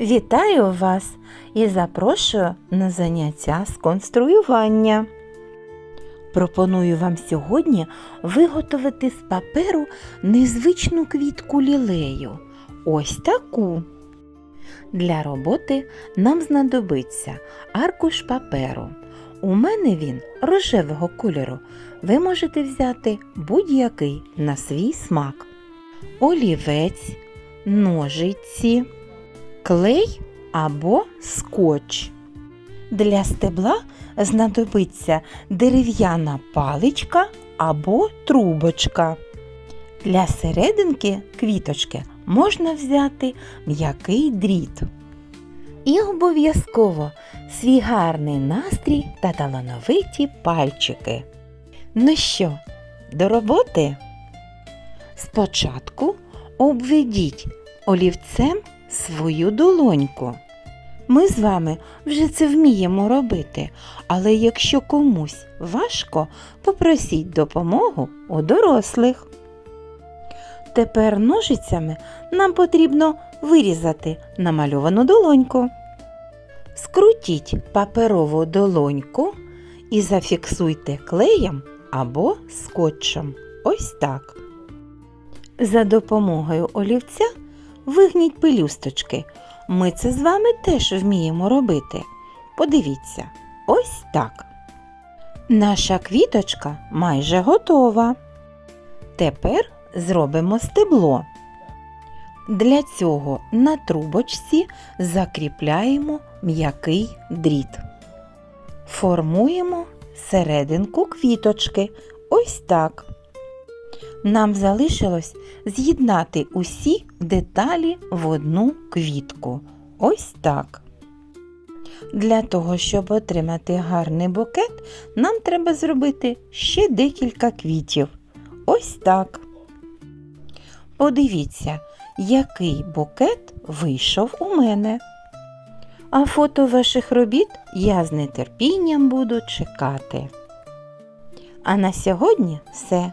Вітаю вас і запрошую на заняття з конструювання. Пропоную вам сьогодні виготовити з паперу незвичну квітку лілею. Ось таку. Для роботи нам знадобиться аркуш паперу. У мене він рожевого кольору. Ви можете взяти будь-який на свій смак. Олівець, ножиці, клей або скотч. Для стебла знадобиться дерев'яна паличка або трубочка. Для серединки квіточки можна взяти м'який дріт. І обов'язково свій гарний настрій та талановиті пальчики. Ну що, до роботи? Спочатку обведіть олівцем свою долоньку. Ми з вами вже це вміємо робити, але якщо комусь важко, попросіть допомогу у дорослих. Тепер ножицями нам потрібно вирізати намальовану долоньку. Скрутіть паперову долоньку і зафіксуйте клеєм або скотчем. Ось так. За допомогою олівця вигніть пелюсточки. Ми це з вами теж вміємо робити. Подивіться, ось так. Наша квіточка майже готова. Тепер зробимо стебло. Для цього на трубочці закріпляємо м'який дріт. Формуємо серединку квіточки. Ось так. Нам залишилось з'єднати усі деталі в одну квітку. Ось так. Для того, щоб отримати гарний букет, нам треба зробити ще декілька квітів. Ось так. Подивіться, який букет вийшов у мене. А фото ваших робіт я з нетерпінням буду чекати. А на сьогодні все.